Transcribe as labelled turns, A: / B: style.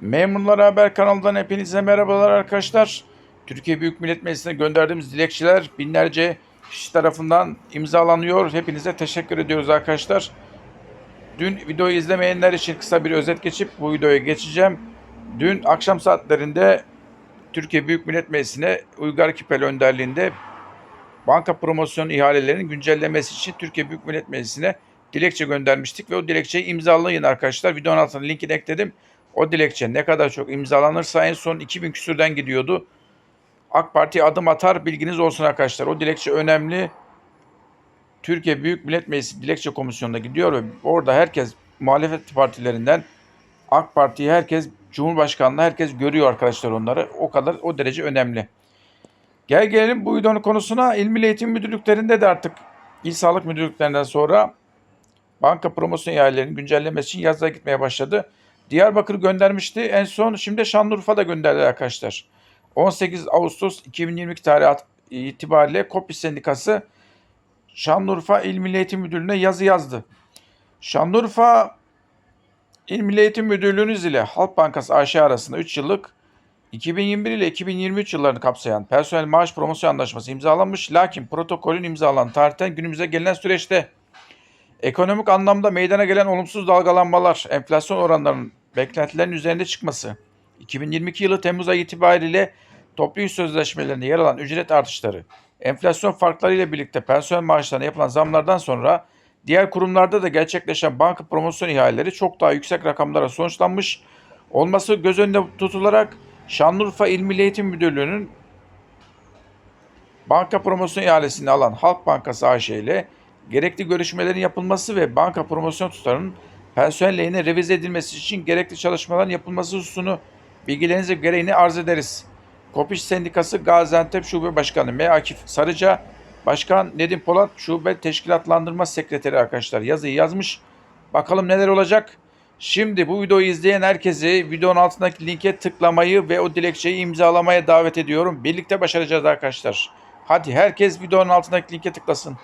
A: Memurlar Haber kanalından hepinize merhabalar arkadaşlar. Türkiye Büyük Millet Meclisi'ne gönderdiğimiz dilekçeler binlerce kişi tarafından imzalanıyor. Hepinize teşekkür ediyoruz arkadaşlar. Dün videoyu izlemeyenler için kısa bir özet geçip bu videoya geçeceğim. Dün akşam saatlerinde Türkiye Büyük Millet Meclisi'ne Uygar Kipel önderliğinde banka promosyon ihalelerinin güncellemesi için Türkiye Büyük Millet Meclisi'ne dilekçe göndermiştik ve o dilekçeyi imzalayın arkadaşlar. Videonun altına linkini ekledim. O dilekçe ne kadar çok imzalanırsa en son 2000 küsürden gidiyordu. AK Parti adım atar bilginiz olsun arkadaşlar. O dilekçe önemli. Türkiye Büyük Millet Meclisi Dilekçe Komisyonu'na gidiyor ve orada herkes muhalefet partilerinden AK Parti'yi herkes Cumhurbaşkanlığı herkes görüyor arkadaşlar onları. O kadar o derece önemli. Gel gelelim bu videonun konusuna. İl Milli Eğitim Müdürlüklerinde de artık İl Sağlık Müdürlüklerinden sonra banka promosyon ihalelerinin güncellemesi için yazılar gitmeye başladı. Diyarbakır göndermişti. En son şimdi Şanlıurfa da gönderdi arkadaşlar. 18 Ağustos 2022 tarihi itibariyle Kopis Sendikası Şanlıurfa İl Milli Eğitim Müdürlüğü'ne yazı yazdı. Şanlıurfa İl Milli Eğitim Müdürlüğünüz ile Halk Bankası AŞ arasında 3 yıllık 2021 ile 2023 yıllarını kapsayan personel maaş promosyon anlaşması imzalanmış. Lakin protokolün imzalanan tarihten günümüze gelinen süreçte ekonomik anlamda meydana gelen olumsuz dalgalanmalar, enflasyon oranlarının beklentilerin üzerinde çıkması, 2022 yılı Temmuz ayı itibariyle toplu iş sözleşmelerinde yer alan ücret artışları, enflasyon farkları ile birlikte personel maaşlarına yapılan zamlardan sonra diğer kurumlarda da gerçekleşen banka promosyon ihaleleri çok daha yüksek rakamlara sonuçlanmış olması göz önünde tutularak Şanlıurfa İl Milli Eğitim Müdürlüğü'nün banka promosyon ihalesini alan Halk Bankası AŞ ile gerekli görüşmelerin yapılması ve banka promosyon tutarının personel lehine revize edilmesi için gerekli çalışmaların yapılması hususunu bilgilerinize gereğini arz ederiz. Kopiş Sendikası Gaziantep Şube Başkanı M. Akif Sarıca, Başkan Nedim Polat Şube Teşkilatlandırma Sekreteri arkadaşlar yazıyı yazmış. Bakalım neler olacak. Şimdi bu videoyu izleyen herkesi videonun altındaki linke tıklamayı ve o dilekçeyi imzalamaya davet ediyorum. Birlikte başaracağız arkadaşlar. Hadi herkes videonun altındaki linke tıklasın.